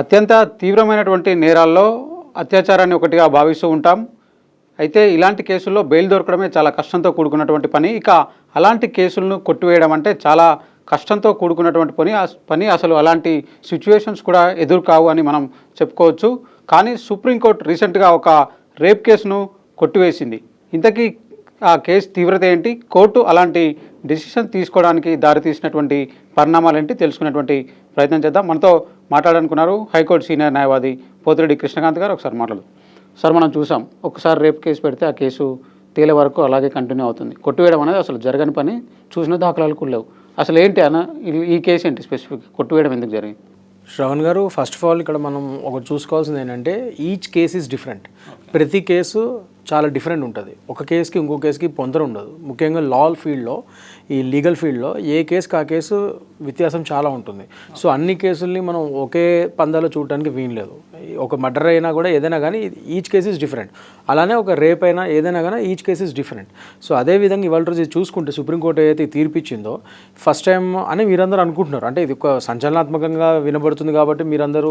అత్యంత తీవ్రమైనటువంటి నేరాల్లో అత్యాచారాన్ని ఒకటిగా భావిస్తూ ఉంటాం. అయితే ఇలాంటి కేసుల్లో బెయిల్ దొరకడమే చాలా కష్టంతో కూడుకున్నటువంటి పని. ఇక అలాంటి కేసులను కొట్టివేయడం అంటే చాలా కష్టంతో కూడుకున్నటువంటి పని. ఆ పని అసలు అలాంటి సిచ్యువేషన్స్ కూడా ఎదురు కావు అని మనం చెప్పుకోవచ్చు. కానీ సుప్రీంకోర్టు రీసెంట్గా ఒక రేప్ కేసును కొట్టివేసింది. ఇంతకీ ఆ కేసు తీవ్రత ఏంటి? కోర్టు అలాంటి డిసిషన్ తీసుకోవడానికి దారితీసినటువంటి పరిణామాలు ఏంటి? తెలుసుకునేటువంటి ప్రయత్నం చేద్దాం. మనతో మాట్లాడాలనుకున్నారు. హైకోర్టు సీనియర్ న్యాయవాది పోతిరెడ్డి కృష్ణకాంత్ గారు ఒకసారి మాట్లాడు. సార్ మనం చూసాం. ఒకసారి రేప్ కేసు పెడితే ఆ కేసు తేలే వరకు అలాగే కంటిన్యూ అవుతుంది. కొట్టివేయడం అనేది అసలు జరగని పని. చూసిన దాఖలాలు కూడా లేవు. అసలు ఏంటి అన్న ఈ- కేసు ఏంటి స్పెసిఫిక్ కొట్టివేయడం ఎందుకు జరిగింది? శ్రవణ్ గారు ఫస్ట్ ఆఫ్ ఆల్ ఇక్కడ మనం ఒకటి చూసుకోవాల్సింది ఏంటంటే ఈచ్ కేస్ ఈజ్ డిఫరెంట్ ప్రతి కేసు చాలా డిఫరెంట్ ఉంటుంది. ఒక కేసుకి ఇంకో కేసుకి పొందర ఉండదు. ముఖ్యంగా లా ఫీల్డ్లో ఈ లీగల్ ఫీల్డ్లో ఏ కేసుకి ఆ కేసు వ్యత్యాసం చాలా ఉంటుంది. సో అన్ని కేసుల్ని మనం ఒకే పందాలో చూడటానికి వీలు లేదు. ఒక మర్డర్ అయినా కూడా ఏదైనా కానీ ఈచ్ కేస్ ఇస్ డిఫరెంట్ అలానే ఒక రేప్ అయినా ఏదైనా కానీ each case is different so అదే విధంగా ఇవాళ రోజు చూసుకుంటే సుప్రీంకోర్టు ఏదైతే తీర్పిచ్చిందో ఫస్ట్ టైం అని మీరందరూ అనుకుంటున్నారు. అంటే ఇది ఒక సంచలనాత్మకంగా వినబడుతుంది కాబట్టి మీరందరూ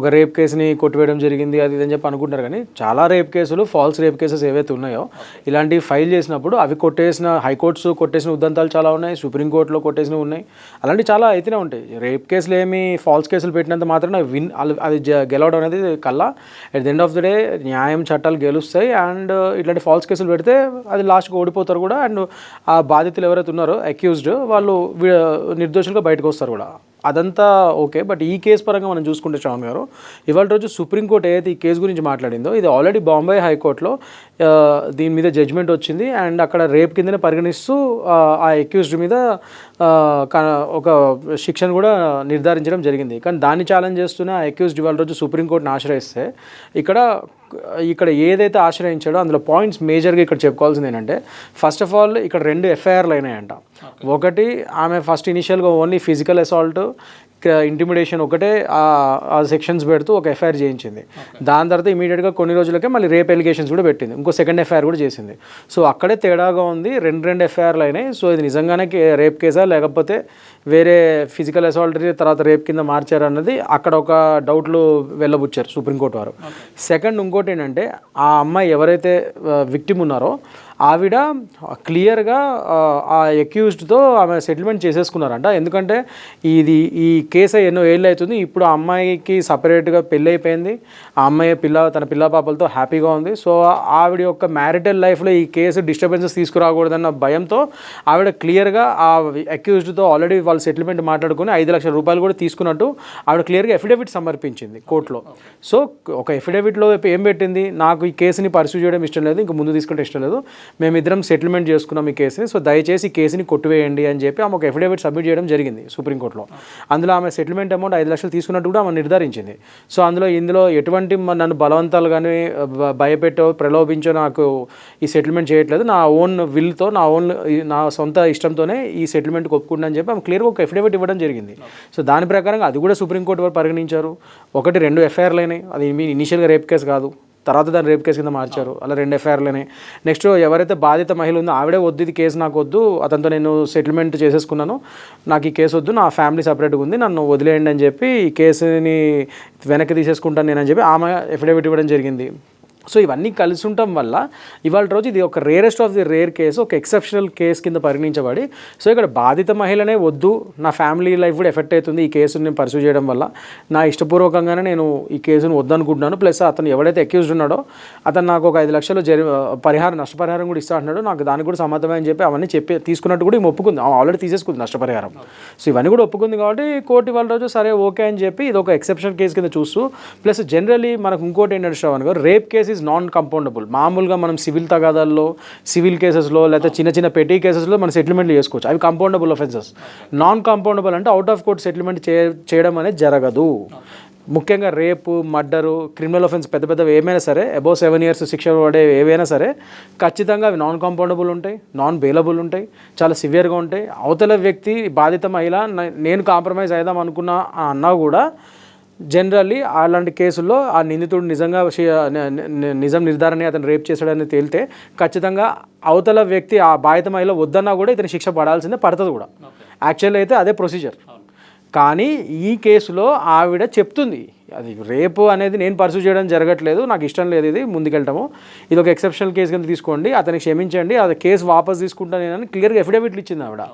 ఒక రేప్ కేసుని కొట్టివేయడం జరిగింది అది ఇది అని చెప్పి అనుకుంటున్నారు. కానీ చాలా రేప్ కేసులు ఫాల్స్ రేప్ కేసెస్ ఏవైతే ఉన్నాయో ఇలాంటివి ఫైల్ చేసినప్పుడు అవి కొట్టేసిన హైకోర్ట్స్ కొట్టేసిన ఉద్దంతాలు చాలా ఉన్నాయి సుప్రీంకోర్టులో కొట్టేసినవి ఉన్నాయి. అలాంటివి చాలా అయితేనే ఉంటాయి. రేప్ కేసులు ఏమి ఫాల్స్ కేసులు పెట్టినంత మాత్రమే విన్ అల్- అది గెలవడం అనేది కల్లా at the end of the day న్యాయం చట్టాలు గెలుస్తాయి అండ్ ఇట్లాంటి ఫాల్స్ కేసులు పెడితే అది లాస్ట్కి ఓడిపోతారు కూడా. అండ్ ఆ బాధితులు ఎవరైతే ఉన్నారో అక్యూజ్డ్ వాళ్ళు నిర్దోషులుగా బయటకు వస్తారు కూడా. అదంతా ఓకే బట్ ఈ కేసు పరంగా మనం చూసుకుంటే శ్రవణ్ గారు ఇవాళ రోజు సుప్రీంకోర్టు ఏదైతే ఈ కేసు గురించి మాట్లాడిందో ఇది ఆల్రెడీ బాంబే హైకోర్టులో దీని మీద జడ్జ్మెంట్ వచ్చింది. అండ్ అక్కడ రేప్ కిందనే పరిగణిస్తూ ఆ, ఆ అక్యూజ్డ్ మీద ఒక శిక్షను కూడా నిర్ధారించడం జరిగింది. కానీ దాన్ని ఛాలెంజ్ చేస్తున్న ఆ అక్యూజ్డ్ ఇవాళ రోజు సుప్రీంకోర్టును ఆశ్రయిస్తే ఇక్కడ ఇక్కడ ఏదైతే ఆశ్రయించాడో అందులో పాయింట్స్ మేజర్గా ఇక్కడ చెప్పుకోవాల్సింది ఏంటంటే ఫస్ట్ ఆఫ్ ఆల్ ఇక్కడ రెండు ఎఫ్ఐఆర్లు అయినాయంట. ఒకటి ఆమె ఫస్ట్ ఇనిషియల్గా ఓన్లీ ఫిజికల్ అసాల్ట్ ఇంటిమిడేషన్ ఒకటే ఆ- సెక్షన్స్ పెడుతూ ఒక ఎఫ్ఐఆర్ చేయించింది. దాని తర్వాత ఇమీడియట్గా కొన్ని రోజులకే మళ్ళీ రేప్ ఎలిగేషన్స్ కూడా పెట్టింది. ఇంకో సెకండ్ ఎఫ్ఐఆర్ కూడా చేసింది. సో అక్కడే తేడాగా ఉంది. రెండు రెండు ఎఫ్ఐఆర్లు అయినాయి. సో ఇది నిజంగానే రేప్ కేసా లేకపోతే వేరే ఫిజికల్ అసాల్ట్ తర్వాత రేప్ కింద మార్చారు అన్నది అక్కడ ఒక డౌట్లు వెళ్ళబుచ్చారు సుప్రీంకోర్టు వారు. సెకండ్ ఇంకోటి ఏంటంటే ఆ అమ్మాయి ఎవరైతే విక్టిమ్ ఉన్నారో ఆవిడ క్లియర్గా ఆ ఎక్యూజ్డ్తో ఆమె సెటిల్మెంట్ చేసేసుకున్నారంట. ఎందుకంటే ఇది ఈ కేసు ఎన్నో ఏళ్ళు అవుతుంది. ఇప్పుడు ఆ అమ్మాయికి సపరేట్గా పెళ్ళి అయిపోయింది ఆ అమ్మాయి పిల్ల తన పిల్ల పాపలతో హ్యాపీగా ఉంది. సో ఆవిడ యొక్క మ్యారిటల్ లైఫ్లో ఈ కేసు డిస్టర్బెన్సెస్ తీసుకురాకూడదన్న భయంతో ఆవిడ క్లియర్గా ఆ ఎక్యూజ్డ్తో ఆల్రెడీ వాళ్ళు సెటిల్మెంట్ మాట్లాడుకుని ఐదు లక్షల రూపాయలు కూడా తీసుకున్నట్టు ఆవిడ క్లియర్గా ఎఫిడేవిట్ సమర్పించింది కోర్టులో. సో ఒక ఎఫిడేవిట్లో ఏం పెట్టింది? నాకు ఈ కేసుని పర్సూ చేయడం ఇష్టం లేదు ఇంక ముందు తీసుకుంటే ఇష్టం లేదు. మేమిద్దరం సెటిల్మెంట్ చేసుకున్నాం ఈ కేసుని సో దయచేసి ఈ కేసుని కొట్టివేయండి అని చెప్పి ఆమె ఒక ఎఫిడేవిట్ సబ్మిట్ చేయడం జరిగింది సుప్రీంకోర్టులో అందులో ఆమె సెటిల్మెంట్ అమౌంట్ ఐదు లక్షలు తీసుకున్నట్టు కూడా ఆమె నిర్ధారించింది. సో అందులో ఇందులో ఎటువంటి నన్ను బలవంతాలు కానీ భయపెట్టో ప్రలోభించో నాకు ఈ సెటిల్మెంట్ చేయట్లేదు. నా ఓన్ విల్తో నా ఓన్ నా సొంత ఇష్టంతోనే ఈ సెటిల్మెంట్ ఒప్పుకుంటా అని చెప్పి ఆమె క్లియర్గా ఒక ఎఫిడేవిట్ ఇవ్వడం జరిగింది. సో దాని ప్రకారంగా అది కూడా సుప్రీంకోర్టు వారు పరిగణించారు. ఒకటి రెండు ఎఫ్ఐఆర్లు అయినాయి అది మీ ఇనిషియల్గా రేప్ కేసు కాదు. తర్వాత దాన్ని రేప్ కేసు కింద మార్చారు. అలా రెండు ఎఫ్ఐఆర్లనే నెక్స్ట్ ఎవరైతే బాధిత మహిళ ఉందో ఆవిడే వద్దు ఇది కేసు నాకు వద్దు అతనితో నేను సెటిల్మెంట్ చేసేసుకున్నాను నాకు ఈ కేసు వద్దు నా ఫ్యామిలీ సపరేట్గా ఉంది నన్ను వదిలేయండి అని చెప్పి ఈ కేసుని వెనక్కి తీసేసుకుంటాను నేను అని చెప్పి ఆమె ఎఫిడేవిట్ ఇవ్వడం జరిగింది. సో ఇవన్నీ కలిసి ఉండటం వల్ల ఇవాళ రోజు ఇది ఒక rarest of the rare case ఒక ఎక్సెప్షనల్ కేసు కింద పరిగణించబడి సో ఇక్కడ బాధిత మహిళనే వద్దు నా ఫ్యామిలీ లైఫ్ కూడా ఎఫెక్ట్ అవుతుంది ఈ కేసుని నేను పర్సూ చేయడం వల్ల. నా ఇష్టపూర్వకంగానే నేను ఈ కేసును వద్దనుకుంటున్నాను ప్లస్ అతను ఎవడైతే అక్యూజ్డ్ ఉన్నాడో అతను నాకు ఒక ఐదు లక్షలు జరి పరిహారం నష్టపరిహారం కూడా ఇస్తా అంటున్నాడు నాకు దానికి కూడా సమ్మతమే అని చెప్పి అవన్నీ చెప్పి తీసుకున్నట్టు కూడా ఒప్పుకుంది. ఆల్రెడీ తీసేసుకుంది నష్టపరిహారం. సో ఇవన్నీ కూడా ఒప్పుకుంది కాబట్టి కోర్టు ఇవాళ రోజు సరే ఓకే అని చెప్పి ఇది ఒక ఎక్సెప్షన్ కేసు కింద చూస్తూ ప్లస్ జనరలీ మనకు ఇంకోటి ఏంటంటే శ్రవణ్ గారు rape case is non compoundable మామూలుగా మనం సివిల్ తగాదాల్లో సివిల్ కేసెస్లో లేకపోతే చిన్న చిన్న పెటీ కేసెస్లో మనం సెటిల్మెంట్లు చేసుకోవచ్చు. అవి కంపౌండబుల్ ఆఫెన్సెస్ నాన్ కంపౌండబుల్ అంటే అవుట్ ఆఫ్ కోర్ట్ సెటిల్మెంట్ చే చేయడం అనేది జరగదు. ముఖ్యంగా రేపు మర్డరు క్రిమినల్ ఆఫెన్స్ పెద్ద పెద్దవి ఏమైనా సరే అబౌవ్ సెవెన్ ఇయర్స్ శిక్ష పడే ఏవైనా సరే ఖచ్చితంగా అవి నాన్ కంపౌండబుల్ ఉంటాయి నాన్ బెయిలబుల్ ఉంటాయి చాలా సివియర్గా ఉంటాయి. అవతల వ్యక్తి బాధిత మహిళ నేను కాంప్రమైజ్ అయిదాం అనుకున్నా అన్నా కూడా జనరల్లీ అలాంటి కేసుల్లో ఆ నిందితుడు నిజంగా నిజం నిర్ధారణ అతను రేప్ చేశాడని తేలితే ఖచ్చితంగా అవతల వ్యక్తి ఆ బాధిత మహిళ వద్దన్నా కూడా ఇతని శిక్ష పడాల్సిందే పడుతుంది కూడా. యాక్చువల్ అయితే అదే ప్రొసీజర్ కానీ ఈ కేసులో ఆవిడ చెప్తుంది అది రేపు అనేది నేను పర్సూ చేయడం జరగట్లేదు నాకు ఇష్టం లేదు ఇది ముందుకెళ్ళటము ఇది ఒక ఎక్సెప్షనల్ కేసు కింద తీసుకోండి అతనికి క్షమించండి అది కేసు వాపస్ తీసుకుంటాను నేను క్లియర్గా ఎఫిడవిట్లు ఇచ్చింది ఆవిడ.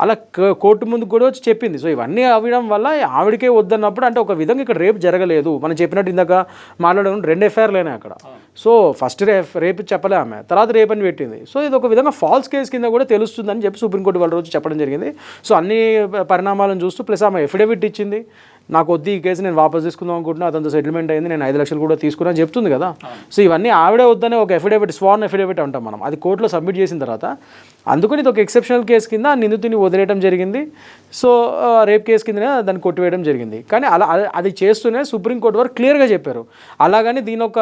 అలా కోర్టు ముందు కూడా వచ్చి చెప్పింది. సో ఇవన్నీ అవ్వడం వల్ల ఆవిడకే వద్దన్నప్పుడు అంటే ఒక విధంగా ఇక్కడ రేపు జరగలేదు. మనం చెప్పినట్టు ఇందాక మాట్లాడడం రెండు ఎఫ్ఐఆర్లేనే అక్కడ. సో ఫస్ట్ రేప్ రేపు చెప్పలే ఆమె. తర్వాత రేపు అని పెట్టింది. సో ఇది ఒక విధంగా ఫాల్స్ కేసు కింద కూడా తెలుస్తుందని చెప్పి సుప్రీంకోర్టు వాళ్ళ రోజు చెప్పడం జరిగింది. సో అన్ని పరిణామాలను చూస్తూ ప్లస్ ఆమె ఎఫిడవిట్ ఇచ్చింది. నాకు వద్దు ఈ కేసు నేను వాపస్ తీసుకుందాం అనుకుంటున్నా అతనితో సెటిల్మెంట్ అయింది నేను ఐదు లక్షలు కూడా తీసుకున్నా చెప్తుంది కదా. సో ఇవన్నీ ఆవిడే వద్దనే ఒక ఎఫిడవిట్ స్వాన్ ఎఫిడవిట్ అంటాం మనం. అది కోర్టులో సబ్మిట్ చేసిన తర్వాత అందుకని ఇది ఒక ఎక్సెప్షనల్ కేసు కింద నిందితుని వదిలేయడం జరిగింది. సో రేప్ కేసు కిందనే దాన్ని కొట్టివేయడం జరిగింది. కానీ అలా అది- చేస్తూనే సుప్రీంకోర్టు వారు క్లియర్గా చెప్పారు. అలాగని దీని ఒక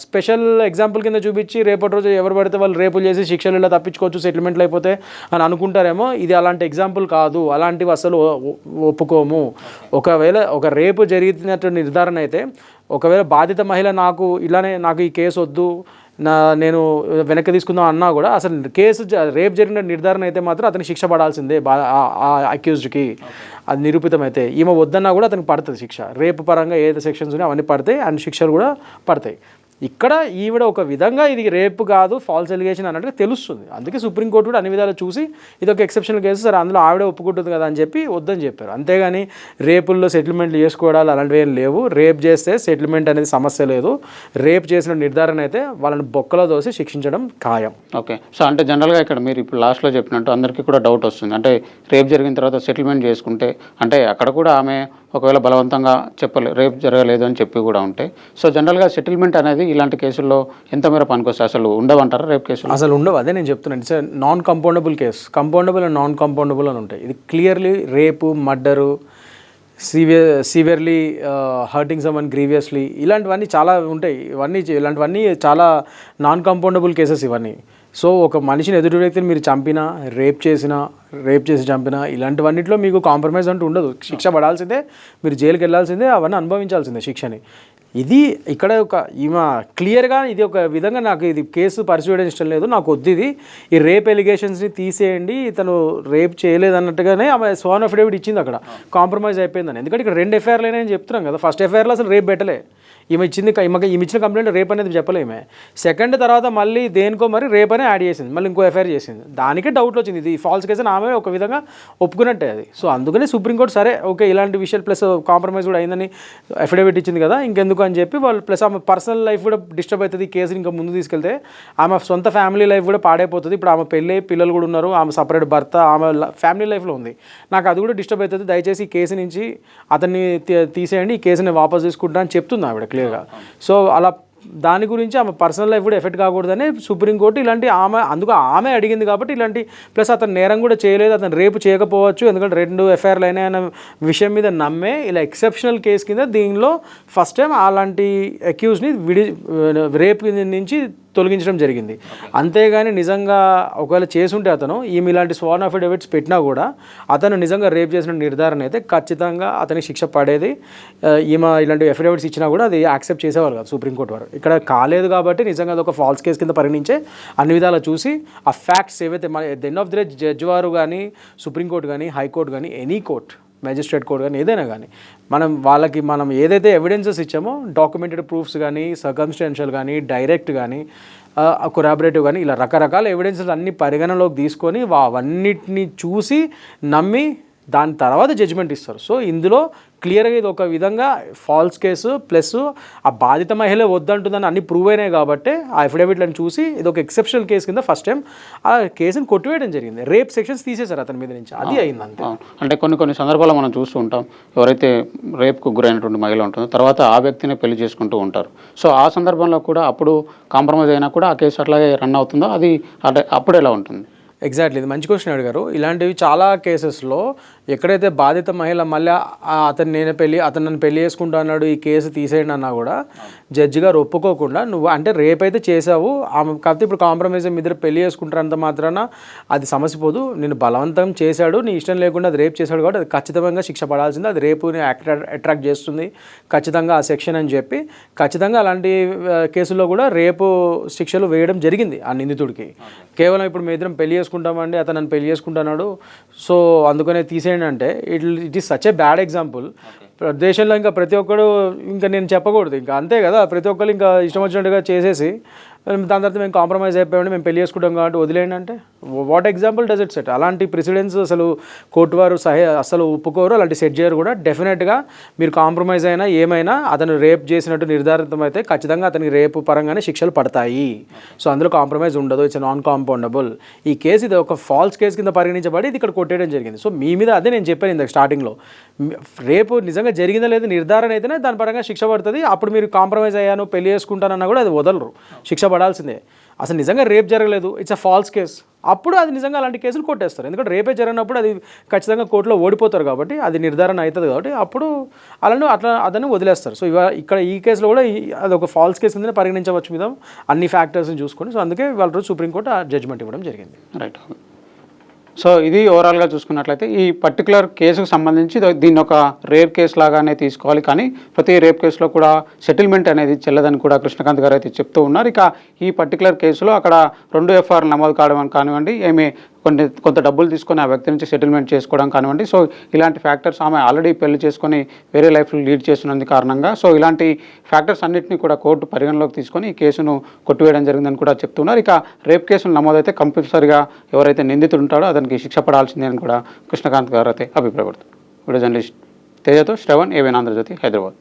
స్పెషల్ ఎగ్జాంపుల్ కింద చూపించి రేపటి రోజు ఎవరు పడితే వాళ్ళు రేపులు చేసి శిక్షలు ఇలా తప్పించుకోవచ్చు సెటిల్మెంట్లు అయిపోతే అని అనుకుంటారేమో ఇది అలాంటి ఎగ్జాంపుల్ కాదు. అలాంటివి అసలు ఒప్పుకోము. ఒకవేళ ఒక రేపు జరిగినట్టు నిర్ధారణ అయితే ఒకవేళ బాధిత మహిళ నాకు ఇలానే నాకు ఈ కేసు వద్దు నా నేను వెనక్కి తీసుకుందాం అన్నా కూడా అసలు కేసు జ- రేపు జరిగిన నిర్ధారణ అయితే మాత్రం అతనికి శిక్ష పడాల్సిందే బా ఆ అక్యూజ్డ్కి. అది నిరూపితమైతే ఈమె వద్దన్నా కూడా అతనికి పడుతుంది శిక్ష. రేపు పరంగా ఏదైతే సెక్షన్స్ ఉన్నాయో అవన్నీ పడతాయి అండ్ శిక్షలు కూడా పడతాయి. ఇక్కడ ఈవిడ ఒక విధంగా ఇది రేపు కాదు ఫాల్స్ ఎలిగేషన్ అన్నట్టు తెలుస్తుంది. అందుకే సుప్రీంకోర్టు కూడా అన్ని విధాలు చూసి ఇది ఒక ఎక్సెప్షనల్ కేసు సరే అందులో ఆవిడ ఒప్పుకుంటుంది కదా అని చెప్పి వద్దని చెప్పారు. అంతేగాని రేపుల్లో సెటిల్మెంట్లు చేసుకోవడాలు అలాంటివి ఏం లేవు. రేపు చేస్తే సెటిల్మెంట్ అనేది సమస్య లేదు. రేపు చేసిన నిర్ధారణ అయితే వాళ్ళని బొక్కలో దోసి శిక్షించడం ఖాయం. ఓకే. సో అంటే జనరల్గా ఇక్కడ మీరు ఇప్పుడు లాస్ట్లో చెప్పినట్టు అందరికీ కూడా డౌట్ వస్తుంది. అంటే రేపు జరిగిన తర్వాత సెటిల్మెంట్ చేసుకుంటే అంటే అక్కడ కూడా ఆమె ఒకవేళ బలవంతంగా చెప్పలే రేపు జరగలేదు అని చెప్పి కూడా ఉంటాయి సో జనరల్గా సెటిల్మెంట్ అనేది ఇలాంటి కేసుల్లో ఎంత మేర పనికొస్తాయి అసలు ఉండవంటారా రేప్ కేసులు? అసలు ఉండవు. అదే నేను చెప్తున్నాను. Sir non compoundable case compoundable and non compoundable అని ఉంటాయి. ఇది clearly rape murder severe severely hurting someone grievously ఇలాంటివన్నీ చాలా ఉంటాయి. ఇవన్నీ ఇలాంటివన్నీ చాలా నాన్ కంపౌండబుల్ కేసెస్ ఇవన్నీ. సో ఒక మనిషిని ఎదుటి వ్యక్తిని మీరు చంపినా రేప్ చేసినా రేప్ చేసి చంపినా ఇలాంటివన్నిట్లో మీకు కాంప్రమైజ్ అంటూ ఉండదు. శిక్ష పడాల్సిందే మీరు జైలుకి వెళ్ళాల్సిందే అవన్నీ అనుభవించాల్సిందే శిక్షని. ఇది ఇక్కడ ఒక ఈమె క్లియర్గా ఇది ఒక విధంగా నాకు ఇది కేసు పరిశీలన ఇష్టం లేదు నాకు వద్దు ఇది. ఈ రేప్ ఎలిగేషన్స్ని తీసేయండి ఇతను రేప్ చేయలేదు అన్నట్టుగానే ఆమె స్వాన్ అఫిడేవిట్ ఇచ్చింది అక్కడ. కాంప్రమైజ్ అయిపోయిందని. ఎందుకంటే ఇక్కడ రెండు ఎఫ్ఐఆర్లు అయినాయని చెప్తున్నాం కదా ఫస్ట్ ఎఫ్ఐఆర్లో అసలు రేప్ పెట్టలే. ఈమె ఇచ్చింది ఈమె ఈమె ఇచ్చిన కంప్లైంట్ రేప్ అనేది చెప్పలేమే. సెకండ్ తర్వాత మళ్ళీ దేనికో మరి రేప్ అనే యాడ్ చేసింది. మళ్ళీ ఇంకో ఎఫ్ఐఆర్ చేసింది. దానికే డౌట్ వచ్చింది. ఇది ఫాల్స్ కేసు అని ఆమె ఒక విధంగా ఒప్పుకున్నట్టే అది. సో అందుకనే సుప్రీంకోర్టు సరే ఓకే ఇలాంటి విషయాలు ప్లస్ కాంప్రమైజ్ కూడా అయిందని అఫిడవిట్ ఇచ్చింది కదా ఇంకెందుకు అని చెప్పి వాళ్ళు ప్లస్ ఆమె పర్సనల్ లైఫ్ కూడా డిస్టర్బ్ అవుతుంది. కేసు కేసుని ఇంకా ముందు తీసుకెళ్తే ఆమె సొంత ఫ్యామిలీ లైఫ్ కూడా పాడైపోతుంది. ఇప్పుడు ఆమె పెళ్ళి పిల్లలు కూడా ఉన్నారు. ఆమె సపరేట్ భర్త ఆమె ఫ్యామిలీ లైఫ్లో ఉంది. నాకు అది కూడా డిస్టర్బ్ అవుతుంది. దయచేసి ఈ కేసు నుంచి అతన్ని తీ- తీసేయండి. ఈ కేసుని వాపస్ తీసుకుంటా అని చెప్తుంది ఆవిడ. క్లియర్గా. సో అలా దాని గురించి ఆమె పర్సనల్ లైఫ్ కూడా ఎఫెక్ట్ కాకూడదని సుప్రీంకోర్టు ఇలాంటి ఆమె అందుకు ఆమె అడిగింది కాబట్టి ఇలాంటి ప్లస్ అతను నేరం కూడా చేయలేదు అతను రేపు చేయకపోవచ్చు ఎందుకంటే రెండు ఎఫ్ఐఆర్లు అయినాయి అన్న విషయం మీద నమ్మే ఇలా ఎక్సెప్షనల్ కేసు కింద దీనిలో ఫస్ట్ టైం అలాంటి అక్యూజ్ని విడి రేపు నుంచి తొలగించడం జరిగింది. అంతేగాని నిజంగా ఒకవేళ చేసుంటే అతను ఈమె ఇలాంటి స్వాన్ అఫిడవిట్స్ పెట్టినా కూడా అతను నిజంగా రేప్ చేసిన నిర్ధారణ అయితే ఖచ్చితంగా అతనికి శిక్ష పడేది. ఈమె ఇలాంటి అఫిడవిట్స్ ఇచ్చినా కూడా అది యాక్సెప్ట్ చేసేవారు కాదు సుప్రీంకోర్టు వారు. ఇక్కడ కాలేదు కాబట్టి నిజంగా అది ఒక ఫాల్స్ కేసు కింద పరిగణించే అన్ని విధాలా చూసి ఆ ఫ్యాక్ట్స్ ఏవైతే మన end of the day judge వారు కానీ సుప్రీంకోర్టు కానీ హైకోర్టు కానీ ఎనీ కోర్ట్ మెజిస్ట్రేట్ కోర్ట్ కానీ ఏదైనా కానీ. మనం వాళ్ళకి మనం ఏదైతే ఎవిడెన్సెస్ ఇచ్చామో డాక్యుమెంటెడ్ ప్రూఫ్స్ కానీ సర్కమ్స్టాన్షియల్ కానీ డైరెక్ట్ కానీ కొరాబరేటివ్ కానీ ఇలా రకరకాల ఎవిడెన్సెస్ అన్ని పరిగణలోకి తీసుకొని అవన్నిటిని చూసి నమ్మి దాని తర్వాత జడ్జిమెంట్ ఇస్తారు. సో ఇందులో క్లియర్గా ఇది ఒక విధంగా ఫాల్స్ కేసు ప్లస్ ఆ బాధిత మహిళ వద్దంటుందని అన్ని ప్రూవ్ అయినాయి కాబట్టి ఆ అఫిడవిట్లను చూసి ఇది ఒక ఎక్సెప్షనల్ కేసు కింద ఫస్ట్ టైం ఆ కేసుని కొట్టివేయడం జరిగింది. రేప్ సెక్షన్స్ తీసేశారు అతని మీద నుంచి. అది అయింది అంతే. అంటే కొన్ని కొన్ని సందర్భాల్లో మనం చూస్తూ ఉంటాం ఎవరైతే రేప్కు గురైనటువంటి మహిళ ఉంటుందో తర్వాత ఆ వ్యక్తినే పెళ్ళి చేసుకుంటూ ఉంటారు. సో ఆ సందర్భంలో కూడా అప్పుడు కాంప్రమైజ్ అయినా కూడా ఆ కేసు అట్లాగే రన్ అవుతుందో? అది అంటే అప్పుడు ఎలా ఉంటుంది? ఎగ్జాక్ట్లీ ఇది మంచి క్వశ్చన్ అడిగారు. ఇలాంటివి చాలా కేసెస్లో ఎక్కడైతే బాధిత మహిళ మళ్ళీ అతను నేను పెళ్ళి అతను నన్ను పెళ్ళి చేసుకుంటా అన్నాడు ఈ కేసు తీసేయండి అన్నా కూడా జడ్జి గారు ఒప్పుకోకుండా నువ్వు అంటే రేపైతే చేసావు ఆమె కాకపోతే ఇప్పుడు కాంప్రమైజ్ మీ ఇద్దరు పెళ్ళి చేసుకుంటారంత మాత్రాన అది సమస్య పోదు. నేను బలవంతం చేశాడు నీ ఇష్టం లేకుండా అది రేపు చేశాడు కాబట్టి అది ఖచ్చితంగా శిక్ష పడాల్సిందే అది రేపుని అట్రాక్ట్ చేస్తుంది. ఖచ్చితంగా ఆ సెక్షన్ అని చెప్పి ఖచ్చితంగా అలాంటి కేసుల్లో కూడా రేపు శిక్షలు వేయడం జరిగింది ఆ నిందితుడికి. కేవలం ఇప్పుడు మీ ఇద్దరం పెళ్ళి చేసుకుంటామండి అతను నన్ను పెళ్ళి చేసుకుంటున్నాడు సో అందుకనే తీసేయండి అంటే it it is such a bad example దేశంలో ఇంకా ప్రతి ఒక్కడు ఇంకా నేను చెప్పకూడదు. ఇంకా అంతే కదా ప్రతి ఒక్కరు ఇంకా ఇష్టం వచ్చినట్టుగా చేసేసి దాని తర్వాత మేము కాంప్రమైజ్ అయిపోయామండి మేము పెళ్ళి చేసుకుంటాం కాబట్టి వదిలేయండి అంటే? వాట్ ఎగ్జాంపుల్ డెజర్ట్ సెట్ అలాంటి ప్రెసిడెన్స్ అసలు కోర్టు వారు సహ అసలు ఒప్పుకోరు అలాంటి సెట్ చేయరు కూడా. డెఫినెట్గా మీరు కాంప్రమైజ్ అయినా ఏమైనా అతను రేప్ చేసినట్టు నిర్ధారితం అయితే ఖచ్చితంగా అతనికి రేపు పరంగానే శిక్షలు పడతాయి. సో అందులో కాంప్రమైజ్ ఉండదు. ఇట్స్ నాన్ కాంపౌండబుల్ ఈ కేసు ఇది ఒక ఫాల్స్ కేసు కింద పరిగణించబడి ఇది ఇక్కడ కొట్టేయడం జరిగింది. సో మీ మీద అదే నేను చెప్పాను ఇందాక స్టార్టింగ్లో రేపు నిజంగా జరిగిందా లేదా నిర్ధారణ అయితేనే దాని పరంగా శిక్ష పడుతుంది. అప్పుడు మీరు కాంప్రమైజ్ అయ్యాను పెళ్ళి చేసుకుంటానన్నా కూడా అది వదలరు. శిక్ష పడాల్సిందే. అసలు నిజంగా రేప్ జరగలేదు. ఇట్స్ అ ఫాల్స్ కేస్ అప్పుడు అది నిజంగా అలాంటి కేసులు కొట్టేస్తారు. ఎందుకంటే రేపే జరిగినప్పుడు అది ఖచ్చితంగా కోర్టులో ఓడిపోతారు కాబట్టి అది నిర్ధారణ అవుతుంది కాబట్టి అప్పుడు అలానే అట్లా అతన్ని వదిలేస్తారు. సో ఇవా ఇక్కడ ఈ కేసులో కూడా ఈ- అది ఒక ఫాల్స్ కేసు ఉందని పరిగణించవచ్చు మీద అన్ని ఫ్యాక్టర్స్ని చూసుకొని. సో అందుకే వాళ్ళ రోజు సుప్రీంకోర్టు ఆ జడ్జ్మెంట్ ఇవ్వడం జరిగింది. రైట్ సో ఇది ఓవరాల్గా చూసుకున్నట్లయితే ఈ పర్టికులర్ కేసుకు సంబంధించి దీన్ని ఒక రేప్ కేసు లాగానే తీసుకోవాలి. కానీ ప్రతి రేప్ కేసులో కూడా సెటిల్మెంట్ అనేది చెల్లదని కూడా కృష్ణకాంత్ గారు అయితే చెప్తూ ఉన్నారు. ఇక ఈ పర్టికులర్ కేసులో అక్కడ రెండు ఎఫ్ఆర్ నమోదు కావడం కానివ్వండి ఏమి కొన్ని కొంత డబ్బులు తీసుకొని ఆ వ్యక్తి నుంచి సెటిల్మెంట్ చేసుకోవడం కానివ్వండి. సో ఇలాంటి ఫ్యాక్టర్స్ ఆమె ఆల్రెడీ పెళ్ళి చేసుకొని వేరే లైఫ్ లీడ్ చేస్తున్నందు కారణంగా సో ఇలాంటి ఫ్యాక్టర్స్ అన్నింటినీ కూడా కోర్టు పరిగణలోకి తీసుకొని ఈ కేసును కొట్టివేయడం జరిగిందని కూడా చెప్తున్నారు. ఇక రేప్ కేసును నమోదైతే కంపల్సరిగా ఎవరైతే నిందితుడు ఉంటాడో అతనికి శిక్ష పడాల్సిందే అని కూడా కృష్ణకాంత్ గారు అయితే అభిప్రాయపడుతుంది వీడియో జర్నలిస్ట్ తేజతో శ్రవణ్ ఏవైనా ఆంధ్రజ్యోతి హైదరాబాద్.